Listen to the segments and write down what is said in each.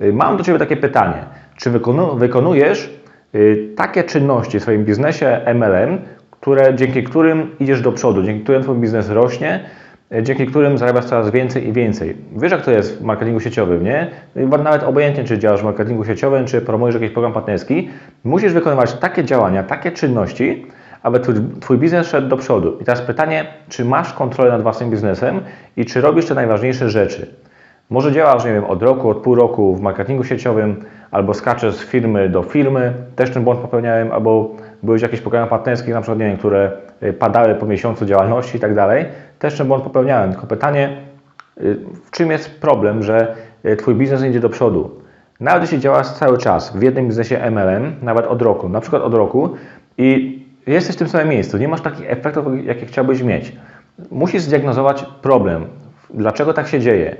Y, Mam do Ciebie takie pytanie. Czy wykonu- wykonujesz y, takie czynności w swoim biznesie MLM, które, dzięki którym idziesz do przodu, dzięki którym Twój biznes rośnie, y, dzięki którym zarabiasz coraz więcej i więcej? Wiesz, jak to jest w marketingu sieciowym, nie? Nawet obojętnie, czy działasz w marketingu sieciowym, czy promujesz jakiś program partnerski, musisz wykonywać takie działania, takie czynności, aby twój, twój biznes szedł do przodu. I teraz pytanie, czy masz kontrolę nad własnym biznesem i czy robisz te najważniejsze rzeczy? Może działasz, nie wiem, od roku, od pół roku w marketingu sieciowym, albo skaczesz z firmy do firmy, też ten błąd popełniałem, albo byłeś w jakichś programach partnerskich, na przykład, nie wiem, które y, padały po miesiącu działalności i tak dalej, też ten błąd popełniałem. Tylko pytanie, y, w czym jest problem, że y, Twój biznes idzie do przodu? Nawet jeśli działasz cały czas w jednym biznesie MLM, nawet od roku, na przykład od roku i jesteś w tym samym miejscu, nie masz takich efektów, jakie chciałbyś mieć. Musisz zdiagnozować problem. Dlaczego tak się dzieje?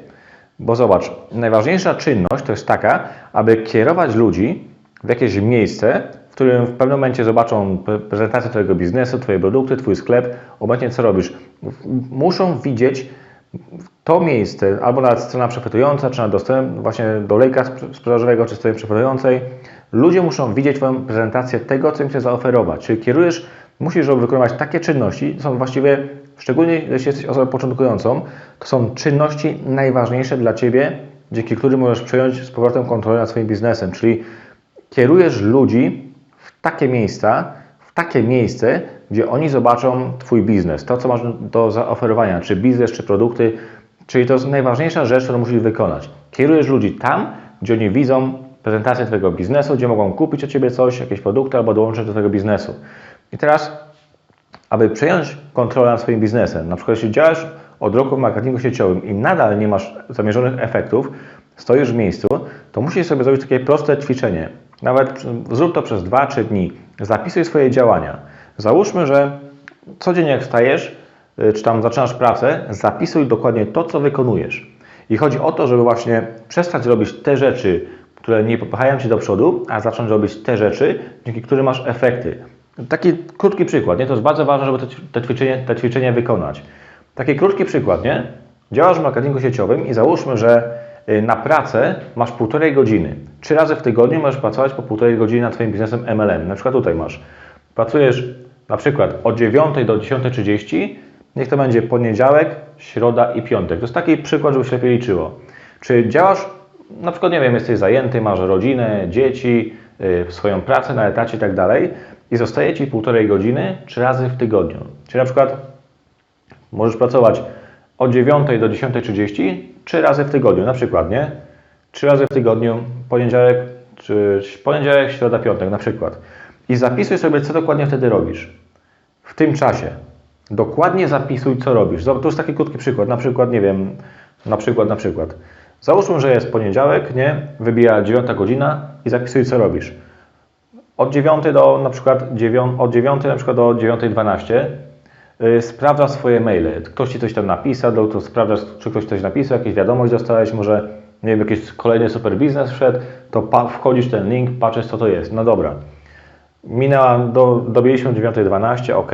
Bo zobacz, najważniejsza czynność to jest taka, aby kierować ludzi w jakieś miejsce, w którym w pewnym momencie zobaczą pre- prezentację Twojego biznesu, Twoje produkty, Twój sklep, obecnie co robisz. Muszą widzieć to miejsce, albo nawet strona przechwytująca, czy na dostęp właśnie do lejka sprze- sprzedażowego, czy strony przechwytującej. Ludzie muszą widzieć Twoją prezentację tego, co im chcesz zaoferować. Czyli kierujesz, musisz wykonywać takie czynności, są właściwie, szczególnie jeśli jesteś osobą początkującą, to są czynności najważniejsze dla Ciebie, dzięki którym możesz przejąć z powrotem kontrolę nad swoim biznesem. Czyli kierujesz ludzi w takie miejsca, w takie miejsce, gdzie oni zobaczą Twój biznes, to co masz do zaoferowania, czy biznes, czy produkty, czyli to jest najważniejsza rzecz, którą musisz wykonać. Kierujesz ludzi tam, gdzie oni widzą prezentację Twojego biznesu, gdzie mogą kupić od Ciebie coś, jakieś produkty albo dołączyć do Twojego biznesu. I teraz, aby przejąć kontrolę nad swoim biznesem, na przykład jeśli działasz od roku w marketingu sieciowym i nadal nie masz zamierzonych efektów, stoisz w miejscu, to musisz sobie zrobić takie proste ćwiczenie. Nawet zrób to przez 2-3 dni. Zapisuj swoje działania. Załóżmy, że codziennie jak wstajesz, y, czy tam zaczynasz pracę, zapisuj dokładnie to, co wykonujesz. I chodzi o to, żeby właśnie przestać robić te rzeczy, które nie popychają Cię do przodu, a zacząć robić te rzeczy, dzięki którym masz efekty. Taki krótki przykład, nie? To jest bardzo ważne, żeby te, ćwiczenie, te ćwiczenie wykonać. Taki krótki przykład, nie? Działasz w marketingu sieciowym i załóżmy, że y, na pracę masz półtorej godziny. Trzy razy w tygodniu możesz pracować po półtorej godziny nad Twoim biznesem MLM. Na przykład tutaj masz. Pracujesz na przykład od 9 do 10.30, niech to będzie poniedziałek, środa i piątek. To jest taki przykład, żeby się lepiej liczyło. Czy działasz, na przykład, nie wiem, jesteś zajęty, masz rodzinę, dzieci, y, swoją pracę na etacie i tak dalej i zostaje Ci półtorej godziny trzy razy w tygodniu. Czyli na przykład Możesz pracować od 9 do 10.30 trzy razy w tygodniu, na przykład, nie? Trzy razy w tygodniu, poniedziałek, czy poniedziałek, środa, piątek, na przykład. I zapisuj sobie, co dokładnie wtedy robisz. W tym czasie. Dokładnie zapisuj, co robisz. Zobacz, To jest taki krótki przykład. Na przykład, nie wiem, na przykład, na przykład. Załóżmy, że jest poniedziałek, nie? Wybija 9 godzina i zapisuj, co robisz. Od 9 do na przykład 9, od 9 na przykład do 9.12 yy, sprawdzasz swoje maile. Ktoś Ci coś tam napisał, to, sprawdzasz, czy ktoś coś napisał, jakieś wiadomość dostałeś, może nie wiem, jakiś kolejny super biznes wszedł, to wchodzisz ten link, patrzysz co to jest. No dobra. Minęła, do, dobiliśmy 9.12, ok.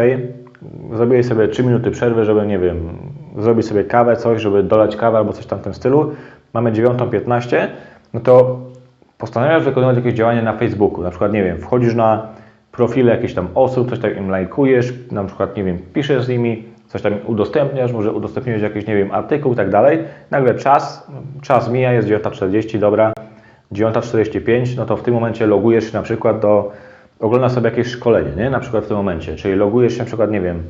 Zrobiłeś sobie 3 minuty przerwy, żeby, nie wiem, zrobić sobie kawę, coś, żeby dolać kawę albo coś tam w tym stylu. Mamy 9.15, no to postanawiasz wykonywać jakieś działanie na Facebooku. Na przykład, nie wiem, wchodzisz na profile jakichś tam osób, coś tam im lajkujesz, na przykład, nie wiem, piszesz z nimi, coś tam udostępniasz, może udostępniłeś jakiś, nie wiem, artykuł i tak dalej. Nagle czas, czas mija, jest 9.40, dobra, 9.45, no to w tym momencie logujesz na przykład do, oglądasz sobie jakieś szkolenie, nie? Na przykład w tym momencie, czyli logujesz się na przykład, nie wiem,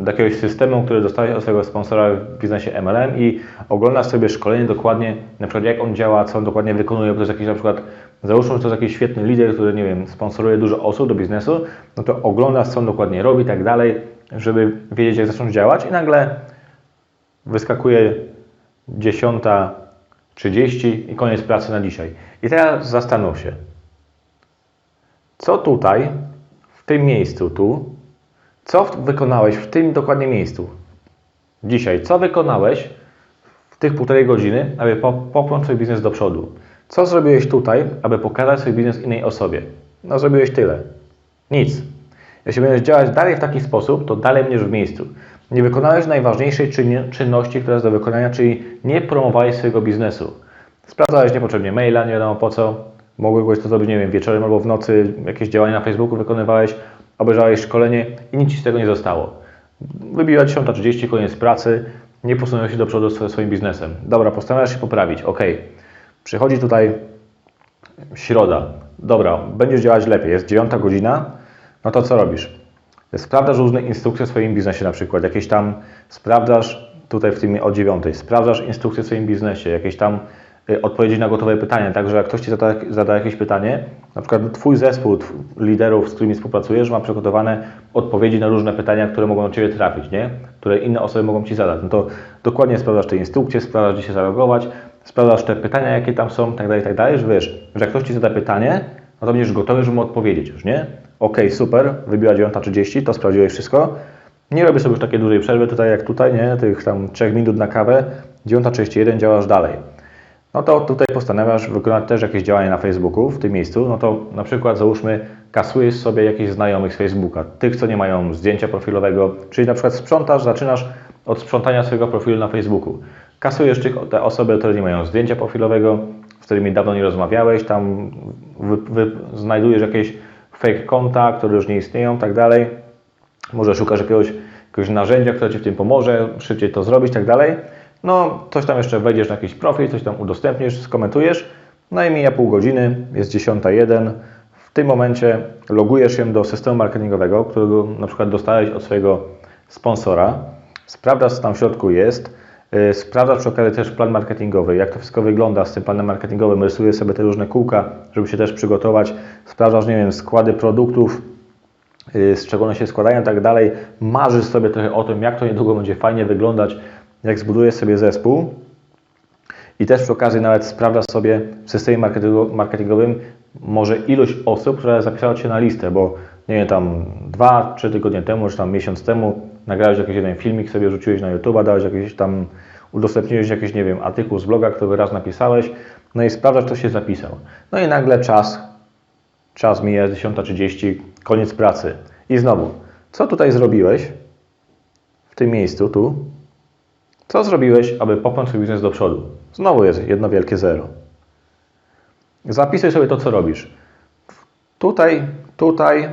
do jakiegoś systemu, który dostałeś od swojego sponsora w biznesie MLM i oglądasz sobie szkolenie dokładnie, na przykład jak on działa, co on dokładnie wykonuje, bo to jest jakiś na przykład, załóżmy, że to jest jakiś świetny lider, który, nie wiem, sponsoruje dużo osób do biznesu, no to oglądasz, co on dokładnie robi i tak dalej, żeby wiedzieć, jak zacząć działać i nagle wyskakuje 10.30 i koniec pracy na dzisiaj. I teraz zastanów się, co tutaj, w tym miejscu tu, co wykonałeś w tym dokładnie miejscu? Dzisiaj, co wykonałeś w tych półtorej godziny, aby po- popchnąć swój biznes do przodu? Co zrobiłeś tutaj, aby pokazać swój biznes innej osobie? No, zrobiłeś tyle. Nic. Jeśli będziesz działać dalej w taki sposób, to dalej będziesz w miejscu. Nie wykonałeś najważniejszej czynności, która jest do wykonania, czyli nie promowałeś swojego biznesu. Sprawdzałeś niepotrzebnie maila, nie wiadomo po co. Mogłeś to zrobić, nie wiem, wieczorem albo w nocy, jakieś działania na Facebooku wykonywałeś, obejrzałeś szkolenie i nic Ci z tego nie zostało. Wybiła 10.30, koniec pracy, nie posunąłeś się do przodu ze swoim biznesem. Dobra, postanawiasz się poprawić, ok. Przychodzi tutaj środa. Dobra, będziesz działać lepiej, jest 9 godzina, no to co robisz? Sprawdzasz różne instrukcje w swoim biznesie na przykład, jakieś tam sprawdzasz tutaj w tym o 9, sprawdzasz instrukcje w swoim biznesie, jakieś tam y, odpowiedzi na gotowe pytania, także jak ktoś Ci zada, zada jakieś pytanie, na przykład Twój zespół liderów, z którymi współpracujesz, ma przygotowane odpowiedzi na różne pytania, które mogą do Ciebie trafić, nie? które inne osoby mogą Ci zadać. No to dokładnie sprawdzasz te instrukcje, sprawdzasz, gdzie się zalogować, sprawdzasz te pytania, jakie tam są, tak dalej, tak dalej, że wiesz, że jak ktoś Ci zada pytanie, no to będziesz gotowy, żeby mu odpowiedzieć już, nie? Okej, super, wybiła 9.30, to sprawdziłeś wszystko. Nie robię sobie już takiej dużej przerwy tutaj jak tutaj, nie? Tych tam 3 minut na kawę, 9.31 działasz dalej. No to tutaj postanawiasz wykonać też jakieś działania na Facebooku w tym miejscu, no to na przykład załóżmy kasujesz sobie jakichś znajomych z Facebooka, tych co nie mają zdjęcia profilowego, czyli na przykład sprzątasz, zaczynasz od sprzątania swojego profilu na Facebooku. Kasujesz te osoby, które nie mają zdjęcia profilowego, z którymi dawno nie rozmawiałeś, tam wy, wy, znajdujesz jakieś fake konta, które już nie istnieją, tak dalej. Może szukasz jakiegoś, jakiegoś narzędzia, które Ci w tym pomoże, szybciej to zrobić, tak dalej. No, coś tam jeszcze wejdziesz na jakiś profil, coś tam udostępnisz, skomentujesz. No i mija pół godziny, jest 10.01. W tym momencie logujesz się do systemu marketingowego, którego na przykład dostałeś od swojego sponsora. Sprawdzasz, co tam w środku jest. Yy, Sprawdzasz przy okazji też plan marketingowy, jak to wszystko wygląda z tym planem marketingowym. Rysujesz sobie te różne kółka, żeby się też przygotować. Sprawdzasz, nie wiem, składy produktów, yy, z czego one się składają i tak dalej. Marzysz sobie trochę o tym, jak to niedługo będzie fajnie wyglądać, jak zbudujesz sobie zespół. I też przy okazji nawet sprawdzasz sobie w systemie marketingowym może ilość osób, które zapisały się na listę, bo nie wiem, tam dwa, trzy tygodnie temu, czy tam miesiąc temu nagrałeś jakiś jeden filmik, sobie rzuciłeś na YouTube, dałeś jakiś tam, udostępniłeś jakiś, nie wiem, artykuł z bloga, który raz napisałeś, no i sprawdzasz, kto się zapisał. No i nagle czas, czas mija 10.30, koniec pracy. I znowu, co tutaj zrobiłeś w tym miejscu, tu? Co zrobiłeś, aby popchnąć swój biznes do przodu? Znowu jest jedno wielkie zero. Zapisuj sobie to, co robisz. Tutaj, tutaj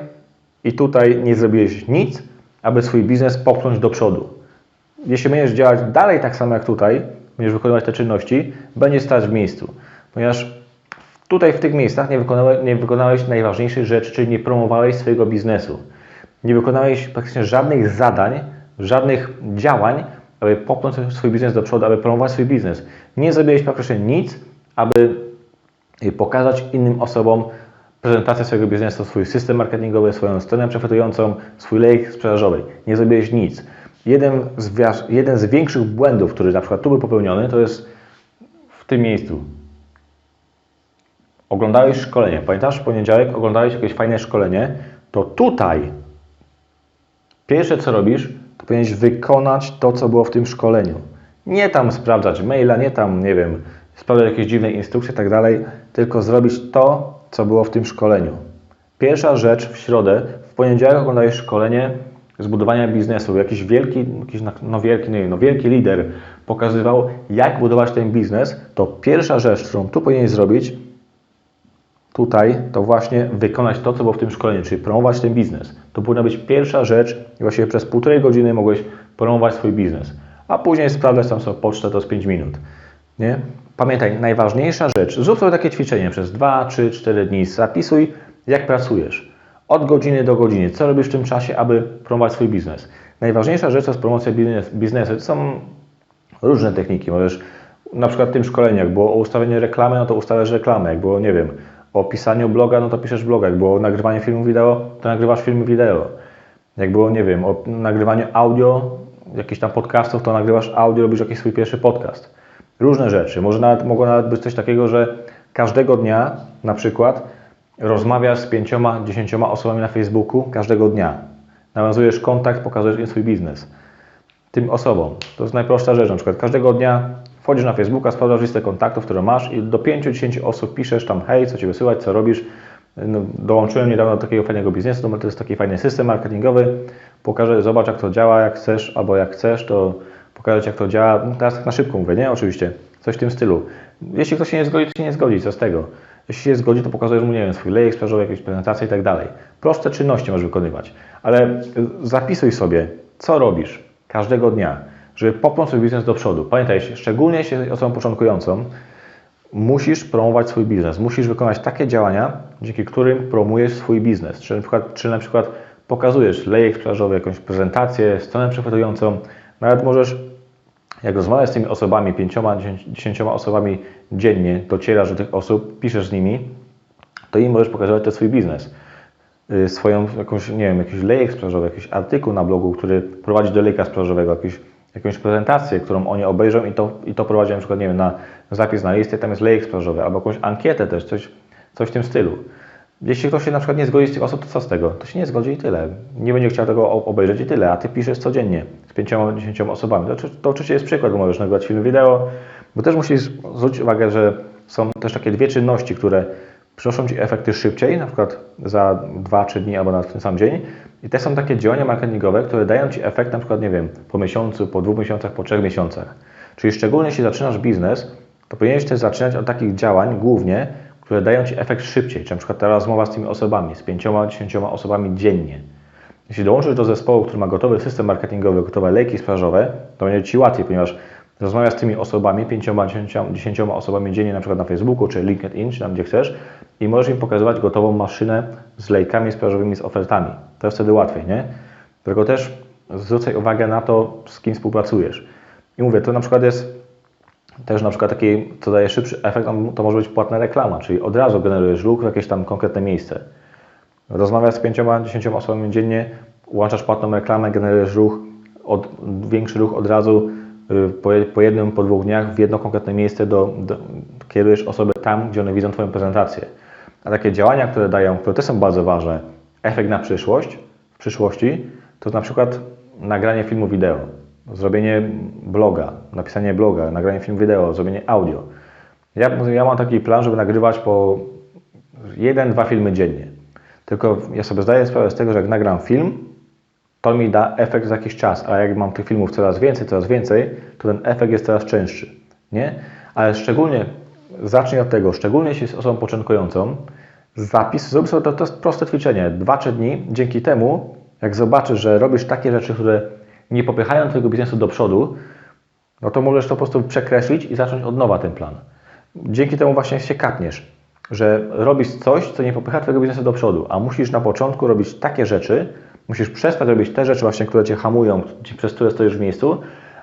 i tutaj nie zrobiłeś nic, aby swój biznes popchnąć do przodu. Jeśli będziesz działać dalej tak samo jak tutaj, będziesz wykonywać te czynności, będziesz stać w miejscu. Ponieważ tutaj w tych miejscach nie wykonałeś, nie wykonałeś najważniejszych rzeczy, czyli nie promowałeś swojego biznesu. Nie wykonałeś praktycznie żadnych zadań, żadnych działań, aby popchnąć swój biznes do przodu, aby promować swój biznes. Nie zrobiłeś praktycznie nic, aby y, pokazać innym osobom prezentację swojego biznesu, swój system marketingowy, swoją stronę przechwytującą, swój lejek sprzedażowy. Nie zrobiłeś nic. Jeden z, jeden z większych błędów, który na przykład tu był popełniony, to jest w tym miejscu. Oglądałeś szkolenie. Pamiętasz, w poniedziałek oglądałeś jakieś fajne szkolenie, to tutaj Pierwsze co robisz, powinieneś wykonać to, co było w tym szkoleniu. Nie tam sprawdzać maila, nie tam, nie wiem, sprawdzać jakieś dziwne instrukcje i tak dalej, tylko zrobić to, co było w tym szkoleniu. Pierwsza rzecz w środę, w poniedziałek oglądałeś szkolenie zbudowania biznesu. Jakiś wielki, jakiś, no wielki, nie wiem, no wielki lider pokazywał, jak budować ten biznes, to pierwsza rzecz, którą tu powinieneś zrobić, tutaj to właśnie wykonać to, co było w tym szkoleniu, czyli promować ten biznes. To powinna być pierwsza rzecz i właściwie przez półtorej godziny mogłeś promować swój biznes, a później sprawdzać tam sobie pocztę, to z 5 minut. Nie? Pamiętaj, najważniejsza rzecz, zrób sobie takie ćwiczenie przez 2, 3, 4 dni, zapisuj jak pracujesz, od godziny do godziny, co robisz w tym czasie, aby promować swój biznes. Najważniejsza rzecz to jest promocja biznes, biznesu. To są różne techniki. Możesz na przykład w tym szkoleniu, jak było o ustawieniu reklamy, no to ustawiasz reklamę. Jak było, nie wiem, o pisaniu bloga, no to piszesz bloga. Jak było o nagrywaniu filmu wideo, to nagrywasz filmy wideo. Jak było, nie wiem, o nagrywaniu audio, jakichś tam podcastów, to nagrywasz audio, robisz jakiś swój pierwszy podcast. Różne rzeczy. Może nawet, mogło nawet być coś takiego, że każdego dnia na przykład rozmawiasz z pięcioma, dziesięcioma osobami na Facebooku każdego dnia. Nawiązujesz kontakt, pokazujesz im swój biznes tym osobom. To jest najprostsza rzecz. Na przykład każdego dnia wchodzisz na Facebooka, sprawdzasz listę kontaktów, które masz i do 5-10 osób piszesz tam hej, co Ci wysyłać, co robisz. No, dołączyłem niedawno do takiego fajnego biznesu, to jest taki fajny system marketingowy. Pokażę, zobacz jak to działa, jak chcesz, albo jak chcesz, to pokażę Ci jak to działa. No, teraz tak na szybko mówię, nie? Oczywiście. Coś w tym stylu. Jeśli ktoś się nie zgodzi, to się nie zgodzi, co z tego? Jeśli się zgodzi, to pokazujesz mu, nie wiem, swój lejek sprzedażowy, jakieś prezentacje i tak dalej. Proste czynności możesz wykonywać, ale zapisuj sobie, co robisz każdego dnia, żeby popchnąć swój biznes do przodu. Pamiętaj, szczególnie jeśli jesteś osobą początkującą, musisz promować swój biznes, musisz wykonać takie działania, dzięki którym promujesz swój biznes. Czy na przykład, czy na przykład pokazujesz lejek sprzedażowy, jakąś prezentację, stronę przechwytującą, nawet możesz, jak rozmawiasz z tymi osobami, pięcioma, dziesięcioma osobami dziennie, docierasz do tych osób, piszesz z nimi, to im możesz pokazywać ten swój biznes. Y, Swoją jakąś, nie wiem, jakiś lejek sprzedażowy, jakiś artykuł na blogu, który prowadzi do lejka sprzedażowego, jakiś, jakąś prezentację, którą oni obejrzą i to, i to prowadzi na przykład, nie wiem, na zapis na listę, tam jest lejek sprzedażowy, albo jakąś ankietę też, coś, coś w tym stylu. Jeśli ktoś się na przykład nie zgodzi z tych osób, to co z tego? To się nie zgodzi i tyle. Nie będzie chciał tego obejrzeć i tyle, a ty piszesz codziennie z pięcioma, dziesięcioma osobami. To, to oczywiście jest przykład, bo możesz nagrywać film, wideo, bo też musisz zwrócić uwagę, że są też takie dwie czynności, które przynoszą Ci efekty szybciej, na przykład za 2-3 dni albo w ten sam dzień. I te są takie działania marketingowe, które dają Ci efekt na przykład, nie wiem, po miesiącu, po dwóch miesiącach, po trzech miesiącach. Czyli szczególnie jeśli zaczynasz biznes, to powinieneś też zaczynać od takich działań głównie, które dają Ci efekt szybciej. Czy na przykład ta rozmowa z tymi osobami, z pięcioma, dziesięcioma osobami dziennie. Jeśli dołączysz do zespołu, który ma gotowy system marketingowy, gotowe lejki sprzedażowe, to będzie Ci łatwiej, ponieważ rozmawiasz z tymi osobami, pięcioma, dziesięcioma, osobami dziennie, na przykład na Facebooku, czy LinkedIn, czy tam gdzie chcesz i możesz im pokazywać gotową maszynę z lejkami sprzedażowymi, z ofertami. To jest wtedy łatwiej, nie? Dlatego też zwracaj uwagę na to, z kim współpracujesz. I mówię, to na przykład jest też na przykład taki, co daje szybszy efekt, to może być płatna reklama, czyli od razu generujesz ruch w jakieś tam konkretne miejsce. Rozmawiasz z pięcioma, dziesięcioma osobami dziennie, łączasz płatną reklamę, generujesz ruch, od, większy ruch od razu po, je- po jednym, po dwóch dniach w jedno konkretne miejsce do, do, kierujesz osoby tam, gdzie one widzą Twoją prezentację. A takie działania, które dają, które też są bardzo ważne, efekt na przyszłość, w przyszłości, to na przykład nagranie filmu wideo, zrobienie bloga, napisanie bloga, nagranie filmu wideo, zrobienie audio. Ja, ja mam taki plan, żeby nagrywać po jeden, dwa filmy dziennie. Tylko ja sobie zdaję sprawę z tego, że jak nagram film, to mi da efekt za jakiś czas, a jak mam tych filmów coraz więcej, coraz więcej, to ten efekt jest coraz częstszy, nie? Ale szczególnie, zacznij od tego, szczególnie jeśli jest osobą początkującą, zapis, zrób sobie to, to jest proste ćwiczenie, 2-3 dni, dzięki temu, jak zobaczysz, że robisz takie rzeczy, które nie popychają Twojego biznesu do przodu, no to możesz to po prostu przekreślić i zacząć od nowa ten plan. Dzięki temu właśnie się kapniesz, że robisz coś, co nie popycha Twojego biznesu do przodu, a musisz na początku robić takie rzeczy, musisz przestać robić te rzeczy właśnie, które Cię hamują, przez które stoisz w miejscu,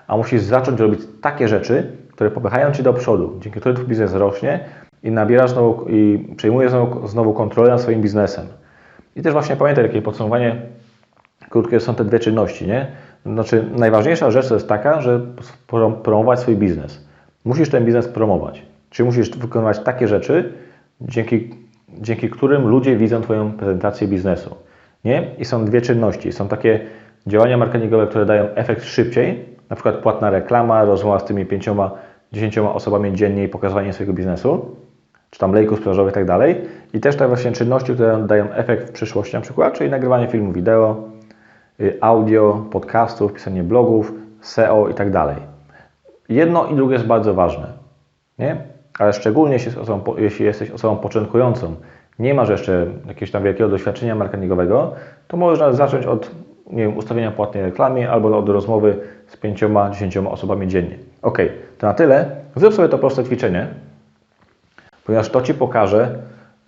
a musisz zacząć robić takie rzeczy, które popychają Cię do przodu, dzięki którym Twój biznes rośnie i nabierasz znowu, i przejmujesz znowu, znowu kontrolę nad swoim biznesem. I też właśnie pamiętaj, takie podsumowanie krótkie są te dwie czynności, nie? Znaczy, najważniejsza rzecz to jest taka, że prom- promować swój biznes. Musisz ten biznes promować. Czyli musisz wykonywać takie rzeczy, dzięki, dzięki którym ludzie widzą Twoją prezentację biznesu. Nie? I są dwie czynności. Są takie działania marketingowe, które dają efekt szybciej, na przykład płatna reklama, rozmowa z tymi pięcioma, dziesięcioma osobami dziennie i pokazywanie swojego biznesu, czy tam lejków sprzedażowych i tak dalej. I też te właśnie czynności, które dają efekt w przyszłości, na przykład, czyli nagrywanie filmu wideo, y, audio, podcastów, pisanie blogów, SEO i tak dalej. Jedno i drugie jest bardzo ważne, nie? Ale szczególnie jeśli, jeśli jesteś osobą początkującą, nie masz jeszcze jakiegoś tam wielkiego doświadczenia marketingowego, to nawet zacząć od nie wiem, ustawienia płatnej reklamy albo od rozmowy z pięcioma, dziesięcioma osobami dziennie. Ok, to na tyle. Zrób sobie to proste ćwiczenie, ponieważ to Ci pokaże,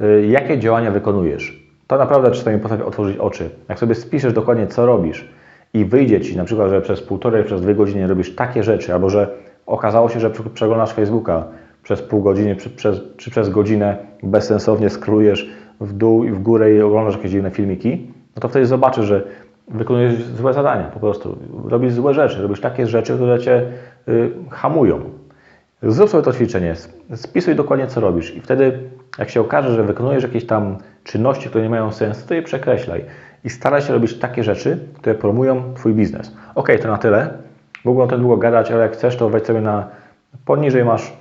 y, jakie działania wykonujesz. To naprawdę czasami potrafi otworzyć oczy. Jak sobie spiszesz dokładnie, co robisz i wyjdzie Ci na przykład, że przez półtorej, przez dwie godziny robisz takie rzeczy, albo że okazało się, że przeglądasz Facebooka przez pół godziny, czy przez, czy przez godzinę bezsensownie skrólujesz w dół i w górę i oglądasz jakieś dziwne filmiki, no to wtedy zobaczysz, że wykonujesz złe zadania po prostu. Robisz złe rzeczy, robisz takie rzeczy, które Cię y, hamują. Zrób sobie to ćwiczenie, spisuj dokładnie co robisz i wtedy jak się okaże, że wykonujesz jakieś tam czynności, które nie mają sensu, to je przekreślaj i staraj się robić takie rzeczy, które promują Twój biznes. Ok, to na tyle. Mógłbym o tym długo gadać, ale jak chcesz, to wejdź sobie na poniżej masz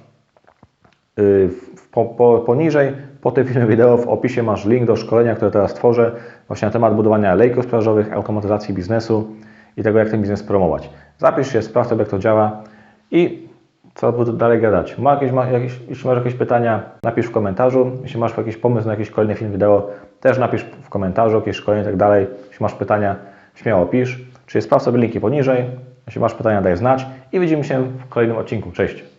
po, po, poniżej, po tym filmie wideo w opisie masz link do szkolenia, które teraz tworzę właśnie na temat budowania lejków sprzedażowych, automatyzacji biznesu i tego, jak ten biznes promować. Zapisz się, sprawdź jak to działa i co by dalej gadać. Ma jakieś, ma jakieś, jeśli masz jakieś pytania, napisz w komentarzu. Jeśli masz jakiś pomysł na jakiś kolejny film wideo, też napisz w komentarzu, jakieś szkolenie i tak dalej. Jeśli masz pytania, śmiało pisz. Czyli sprawdź sobie linki poniżej. Jeśli masz pytania, daj znać i widzimy się w kolejnym odcinku. Cześć!